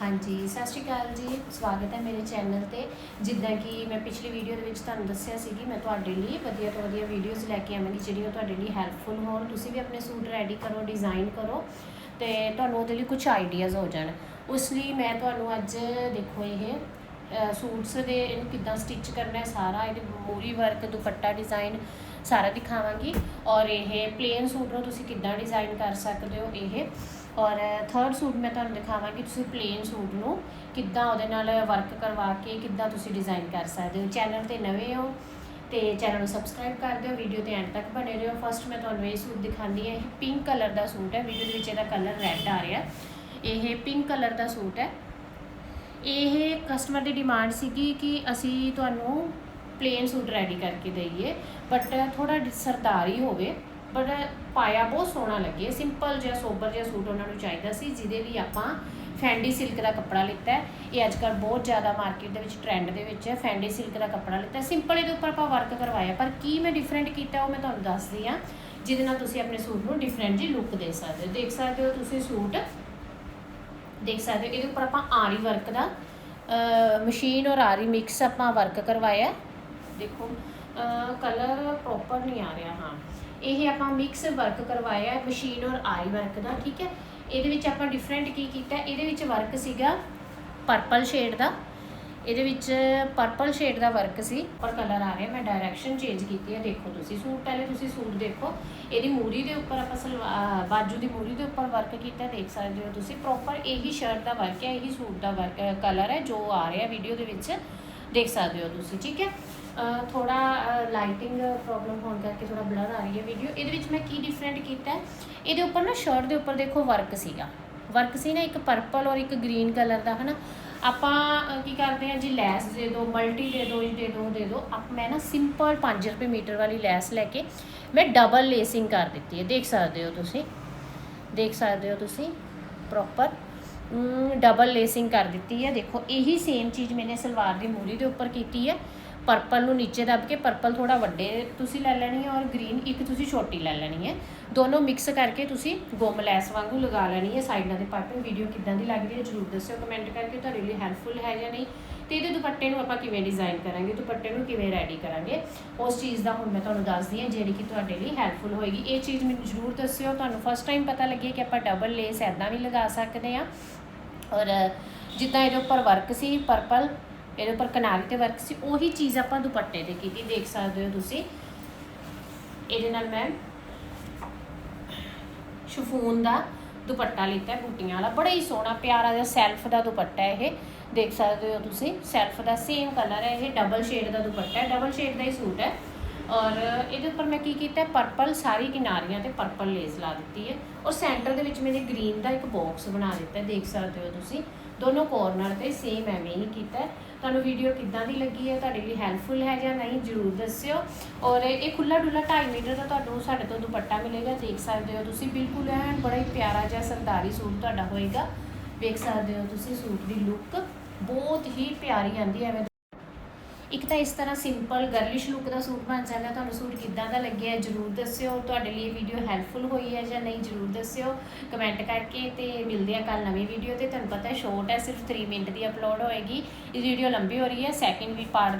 ਹਾਂਜੀ, ਸਤਿ ਸ਼੍ਰੀ ਅਕਾਲ ਜੀ। ਸਵਾਗਤ ਹੈ ਮੇਰੇ ਚੈਨਲ ਤੇ। ਜਿੱਦਾਂ ਕਿ ਮੈਂ ਪਿਛਲੀ ਵੀਡੀਓ ਦੇ ਵਿੱਚ ਤੁਹਾਨੂੰ ਦੱਸਿਆ ਸੀ ਕਿ ਮੈਂ ਤੁਹਾਡੇ ਲਈ ਵਧੀਆ ਤੋਂ ਵਧੀਆ ਵੀਡੀਓਜ਼ ਲੈ ਕੇ ਆਵਾਂਗੀ, ਜਿਹੜੀਆਂ ਤੁਹਾਡੇ ਲਈ ਹੈਲਪਫੁਲ ਹੋਣ। ਤੁਸੀਂ ਵੀ ਆਪਣੇ ਸੂਟ ਰੈਡੀ ਕਰੋ ਡਿਜ਼ਾਈਨ ਕਰੋ ਤੇ ਤੁਹਾਨੂੰ ਉਹਦੇ ਲਈ ਕੁਝ ਆਈਡੀਆਜ਼ ਹੋ ਜਾਣ। ਉਸ ਲਈ ਮੈਂ ਤੁਹਾਨੂੰ ਅੱਜ ਦੇਖੋ ਇਹ ਸੂਟਸ ਦੇ ਇਹਨੂੰ ਕਿੱਦਾਂ ਸਟਿਚ ਕਰਨਾ ਹੈ ਸਾਰਾ, ਇਹਦੇ ਮੂਰੀ ਵਰਕ ਦੁਪੱਟਾ ਡਿਜ਼ਾਈਨ ਸਾਰਾ ਦਿਖਾਵਾਂਗੀ। ਔਰ ਇਹ ਪਲੇਨ ਸੂਟ ਨੂੰ ਤੁਸੀਂ ਕਿੱਦਾਂ ਡਿਜ਼ਾਈਨ ਕਰ ਸਕਦੇ ਹੋ, ਇਹ ਔਰ ਥਰਡ ਸੂਟ ਮੈਂ ਤੁਹਾਨੂੰ ਦਿਖਾਵਾਂਗੀ ਤੁਸੀਂ ਪਲੇਨ ਸੂਟ ਨੂੰ ਕਿੱਦਾਂ ਉਹਦੇ ਨਾਲ ਵਰਕ ਕਰਵਾ ਕੇ ਕਿੱਦਾਂ ਤੁਸੀਂ ਡਿਜ਼ਾਈਨ ਕਰ ਸਕਦੇ ਹੋ। ਚੈਨਲ ਤੇ ਨਵੇਂ ਹੋ ਤੇ ਚੈਨਲ ਨੂੰ ਸਬਸਕ੍ਰਾਈਬ ਕਰ ਦਿਓ ਵੀਡੀਓ ਤੇ ਐਂਡ ਤੱਕ ਬਣੇ ਰਹੋ। ਫਸਟ ਮੈਂ ਤੁਹਾਨੂੰ ਇਹ ਸੂਟ ਦਿਖਾਉਂਦੀ ਹਾਂ, ਇਹ ਪਿੰਕ ਕਲਰ ਦਾ ਸੂਟ ਹੈ। ਵੀਡੀਓ ਦੇ ਵਿੱਚ ਇਹਦਾ ਕਲਰ ਰੈੱਡ ਆ ਰਿਹਾ। ਇਹ ਪਿੰਕ ਕਲਰ ਦਾ ਸੂਟ ਹੈ। ਇਹ ਕਸਟਮਰ ਦੀ ਡਿਮਾਂਡ ਸੀਗੀ ਕਿ ਅਸੀਂ ਤੁਹਾਨੂੰ ਪਲੇਨ ਸੂਟ ਰੈਡੀ ਕਰਕੇ ਦਈਏ ਬਟ ਥੋੜਾ ਸਰਦਾਰੀ ਹੋਵੇ। ਪਰ ਪਾਇਆ ਬਹੁਤ ਸੋਹਣਾ ਲੱਗੇ। ਸਿੰਪਲ ਜਿਹਾ ਸੋਬਰ ਜਿਹਾ ਸੂਟ ਉਹਨਾਂ ਨੂੰ ਚਾਹੀਦਾ ਸੀ, ਜਿਹਦੇ ਲਈ ਆਪਾਂ ਫੈਂਡੀ ਸਿਲਕ ਦਾ ਕੱਪੜਾ ਲਿੱਤਾ ਹੈ। ਇਹ ਅੱਜ ਕੱਲ੍ਹ ਬਹੁਤ ਜ਼ਿਆਦਾ ਮਾਰਕੀਟ ਦੇ ਵਿੱਚ ਟ੍ਰੈਂਡ ਦੇ ਵਿੱਚ ਹੈ। ਫੈਂਡੀ ਸਿਲਕ ਦਾ ਕੱਪੜਾ ਲਿੱਤਾ ਸਿੰਪਲ ਇਹਦੇ ਉੱਪਰ ਆਪਾਂ ਵਰਕ ਕਰਵਾਇਆ। ਪਰ ਕੀ ਮੈਂ ਡਿਫਰੈਂਟ ਕੀਤਾ ਉਹ ਮੈਂ ਤੁਹਾਨੂੰ ਦੱਸਦੀ ਹਾਂ। ਜਿਹਦੇ ਨਾਲ ਤੁਸੀਂ ਆਪਣੇ ਸੂਟ ਨੂੰ ਡਿਫਰੈਂਟ ਜੀ ਲੁੱਕ ਦੇ ਸਕਦੇ ਹੋ। ਦੇਖ ਸਕਦੇ ਹੋ ਤੁਸੀਂ ਸੂਟ। ਦੇਖ ਸਕਦੇ ਹੋ, ਇਹਦੇ ਉੱਪਰ ਆਪਾਂ ਆਰੀ ਵਰਕ ਦਾ ਮਸ਼ੀਨ ਔਰ ਆਰੀ ਮਿਕਸ ਆਪਾਂ ਵਰਕ ਕਰਵਾਇਆ ਦੇਖੋ ਕਲਰ ਪ੍ਰੋਪਰ ਨਹੀਂ ਆ ਰਿਹਾ, ਹਾਂ। ਇਹ ਆਪਾਂ ਮਿਕਸ ਵਰਕ ਕਰਵਾਇਆ ਹੈ ਮਸ਼ੀਨ ਔਰ ਆਈ ਵਰਕ ਦਾ, ਠੀਕ ਹੈ? ਇਹਦੇ ਵਿੱਚ ਆਪਾਂ ਡਿਫਰੈਂਟ ਕੀ ਕੀਤਾ ਇਹਦੇ ਵਿੱਚ ਵਰਕ ਸੀਗਾ ਪਰਪਲ ਸ਼ੇਡ ਦਾ। ਇਹਦੇ ਵਿੱਚ ਪਰਪਲ ਸ਼ੇਡ ਦਾ ਵਰਕ ਸੀ। ਪਰ ਕਲਰ ਆ ਰਿਹਾ, ਮੈਂ ਡਾਇਰੈਕਸ਼ਨ ਚੇਂਜ ਕੀਤੀ ਹੈ, ਦੇਖੋ ਤੁਸੀਂ ਸੂਟ, ਪਹਿਲੇ ਤੁਸੀਂ ਸੂਟ ਦੇਖੋ। ਇਹਦੀ ਮੂਰੀ ਦੇ ਉੱਪਰ ਆਪਾਂ ਸਲਵਾ ਬਾਜੂ ਦੀ ਮੂਰੀ ਦੇ ਉੱਪਰ ਵਰਕ ਕੀਤਾ ਦੇਖ ਸਕਦੇ ਹੋ ਤੁਸੀਂ। ਪ੍ਰੋਪਰ ਇਹੀ ਸ਼ਰਟ ਦਾ ਵਰਕ ਹੈ, ਇਹੀ ਸੂਟ ਦਾ ਵਰਕ ਕਲਰ ਹੈ ਜੋ ਆ ਰਿਹਾ ਵੀਡੀਓ ਦੇ ਵਿੱਚ। ਦੇਖ ਸਕਦੇ ਹੋ ਤੁਸੀਂ, ਠੀਕ ਹੈ? ਥੋੜਾ ਲਾਈਟਿੰਗ ਪ੍ਰੋਬਲਮ ਹੋਣ ਕਰਕੇ ਥੋੜਾ ਬਲਰ ਆ ਰਹੀ ਹੈ ਵੀਡੀਓ ਇਹਦੇ ਵਿੱਚ ਮੈਂ ਕੀ ਡਿਫਰੈਂਟ ਕੀਤਾ ਹੈ? ਇਹਦੇ ਉੱਪਰ ਨਾ ਸ਼ਰਟ ਦੇ ਉੱਪਰ ਦੇਖੋ ਵਰਕ ਸੀਗਾ। ਵਰਕ ਸੀ ਨਾ ਇੱਕ ਪਰਪਲ ਔਰ ਇੱਕ ਗ੍ਰੀਨ ਕਲਰ ਦਾ, ਹਨਾ? ਆਪਾਂ ਕੀ ਕਰਦੇ ਹਾਂ ਜੀ, ਲੈਸ ਦੇ ਦਿਓ ਮਲਟੀ ਦੇ ਦਿਓ ਜੀ ਦੇ ਦਿਓ ਦੇ ਦਿਓ ਆਪ ਮੈਂ ਨਾ ਸਿੰਪਲ 5 ਰੁਪਏ ਮੀਟਰ ਵਾਲੀ ਲੈਸ ਲੈ ਕੇ ਮੈਂ ਡਬਲ ਲੇਸਿੰਗ ਕਰ ਦਿੱਤੀ ਹੈ। ਦੇਖ ਸਕਦੇ ਹੋ ਤੁਸੀਂ? ਦੇਖ ਸਕਦੇ ਹੋ ਤੁਸੀਂ? ਪ੍ਰੋਪਰ ਡਬਲ ਲੇਸਿੰਗ ਕਰ ਦਿੱਤੀ ਹੈ। ਦੇਖੋ, ਇਹੀ ਸੇਮ ਚੀਜ਼ ਮੈਨੇ ਸਲਵਾਰ ਦੀ ਮੂਰੀ ਦੇ ਉੱਪਰ ਕੀਤੀ ਹੈ। ਪਰਪਲ ਨੂੰ ਨੀਚੇ ਦੱਬ ਕੇ ਪਰਪਲ ਥੋੜਾ ਵੱਡੇ ਤੁਸੀਂ ਲੈ ਲੈਣੀ ਹੈ ਔਰ ਗ੍ਰੀਨ ਇੱਕ ਤੁਸੀਂ ਛੋਟੀ ਲੈ ਲੈਣੀ ਹੈ। ਦੋਨੋਂ ਮਿਕਸ ਕਰਕੇ ਤੁਸੀਂ ਗੁੰਮ ਲੈਸ ਵਾਂਗੂ ਲਗਾ ਲੈਣੀ ਹੈ। ਸਾਈਡਾਂ ਤੇ ਪਾਈਪਿੰਗ ਵੀਡੀਓ ਕਿੱਦਾਂ ਦੀ ਲੱਗਦੀ ਹੈ ਜਰੂਰ ਦੱਸਿਓ ਕਮੈਂਟ ਕਰਕੇ ਤੁਹਾਡੇ ਲਈ ਹੈਲਪਫੁਲ ਹੈ ਜਾਂ ਨਹੀਂ। ਤੇ ਇਹਦੇ ਦੁਪੱਟੇ ਨੂੰ ਆਪਾਂ ਕਿਵੇਂ ਡਿਜ਼ਾਈਨ ਕਰਾਂਗੇ, ਦੁਪੱਟੇ ਨੂੰ ਕਿਵੇਂ ਰੈਡੀ ਕਰਾਂਗੇ, ਉਸ ਚੀਜ਼ ਦਾ ਹੁਣ ਮੈਂ ਤੁਹਾਨੂੰ ਦੱਸਦੀ ਹਾਂ ਜਿਹੜੀ ਕਿ ਤੁਹਾਡੇ ਲਈ ਹੈਲਪਫੁਲ ਹੋਏਗੀ। ਇਹ ਚੀਜ਼ ਮੈਨੂੰ ਜਰੂਰ ਦੱਸਿਓ, ਤੁਹਾਨੂੰ ਫਸਟ ਟਾਈਮ ਪਤਾ ਲੱਗੇ ਕਿ ਆਪਾਂ ਡਬਲ ਲੇਸ ਐਦਾਂ ਵੀ ਲਗਾ ਸਕਦੇ ਹਾਂ। ਔਰ ਜਿੱਦਾਂ ਇਹਦੇ ਉੱਪਰ ਵਰਕ ਸੀ ਪਰਪਲ ਇਹਦੇ ਉੱਪਰ ਕਿਨਾਰੀ ਤੇ ਵਰਕ ਸੀ, ਉਹੀ ਚੀਜ਼ ਆਪਾਂ ਦੁਪੱਟੇ ਤੇ ਕੀਤੀ, ਦੇਖ ਸਕਦੇ ਹੋ ਤੁਸੀਂ। ਇਹਦੇ ਨਾਲ ਮੈਂ ਸ਼ਫੂਨ ਦਾ ਦੁਪੱਟਾ ਲਿੱਤਾ, ਬੂਟੀਆਂ ਵਾਲਾ। ਬੜਾ ਹੀ ਸੋਹਣਾ, ਪਿਆਰਾ ਜਿਹਾ ਸੈਲਫ ਦਾ ਦੁਪੱਟਾ ਇਹ। ਦੇਖ ਸਕਦੇ ਹੋ ਤੁਸੀਂ ਸੈਲਫ ਦਾ ਸੇਮ ਕਲਰ ਹੈ, ਇਹ ਡਬਲ ਸ਼ੇਡ ਦਾ ਦੁਪੱਟਾ ਹੈ ਡਬਲ ਸ਼ੇਡ ਦਾ ਹੀ ਸੂਟ ਹੈ। ਔਰ ਇਹਦੇ ਉੱਪਰ ਮੈਂ ਕੀ ਕੀਤਾ ਪਰਪਲ ਸਾਰੀ ਕਿਨਾਰੀਆਂ ਤੇ ਪਰਪਲ ਲੇਸ ਲਾ ਦਿੱਤੀ ਹੈ। ਔਰ ਸੈਂਟਰ ਦੇ ਵਿੱਚ ਮੈਨੇ ਗ੍ਰੀਨ ਦਾ ਇੱਕ ਬਾਕਸ ਬਣਾ ਦਿੱਤਾ ਦੇਖ ਸਕਦੇ ਹੋ ਤੁਸੀਂ। ਦੋਨੋਂ ਕੋਰਨਰ ਤੇ ਸੇਮ ਐਵੇਂ ਹੀ ਕੀਤਾ ਤੁਹਾਨੂੰ ਵੀਡੀਓ ਕਿੱਦਾਂ ਦੀ ਲੱਗੀ ਹੈ, ਤੁਹਾਡੇ ਲਈ ਹੈਲਪਫੁਲ ਹੈ ਜਾਂ ਨਹੀਂ, ਜਰੂਰ ਦੱਸਿਓ। ਔਰ ਇਹ ਖੁੱਲਾ ਡੁੱਲਾ 2.5 ਮੀਟਰ ਦਾ ਤੁਹਾਨੂੰ, ਸਾਡੇ ਤੋਂ ਦੁਪੱਟਾ ਮਿਲੇਗਾ, ਦੇਖ ਸਕਦੇ ਹੋ ਤੁਸੀਂ। ਬਿਲਕੁਲ ਐਨ ਬੜਾ ਹੀ ਪਿਆਰਾ ਜਿਹਾ ਸਰਦਾਰੀ ਸੂਟ ਤੁਹਾਡਾ ਹੋਏਗਾ। ਵੇਖ ਸਕਦੇ ਹੋ ਤੁਸੀਂ ਸੂਟ ਦੀ ਲੁੱਕ ਬਹੁਤ ਹੀ ਪਿਆਰੀ ਆਂਦੀ ਹੈ, ਐਵੇਂ ਇੱਕ ਤਾਂ ਇਸ ਤਰ੍ਹਾਂ ਸਿੰਪਲ ਗਰਲਿਸ਼ ਲੁੱਕ ਦਾ ਸੂਟ ਬਣ ਜਾਂਦਾ, ਤੁਹਾਨੂੰ ਸੂਟ ਕਿੱਦਾਂ ਦਾ ਲੱਗਿਆ ਜਰੂਰ ਦੱਸਿਓ, ਤੁਹਾਡੇ ਲਈ ਇਹ ਵੀਡੀਓ ਹੈਲਪਫੁਲ ਹੋਈ ਹੈ ਜਾਂ ਨਹੀਂ ਜਰੂਰ ਦੱਸਿਓ ਕਮੈਂਟ ਕਰਕੇ ਤੇ ਮਿਲਦੇ ਆ ਕੱਲ ਨਵੀਂ ਵੀਡੀਓ ਤੇ, ਤੁਹਾਨੂੰ ਪਤਾ ਹੈ ਸ਼ੋਰਟ ਹੈ, ਸਿਰਫ 3 ਮਿੰਟ ਦੀ ਅਪਲੋਡ ਹੋਏਗੀ, ਇਹ ਵੀਡੀਓ ਲੰਬੀ ਹੋ ਰਹੀ ਹੈ ਸੈਕਿੰਡ ਵੀ ਪਾਰਟ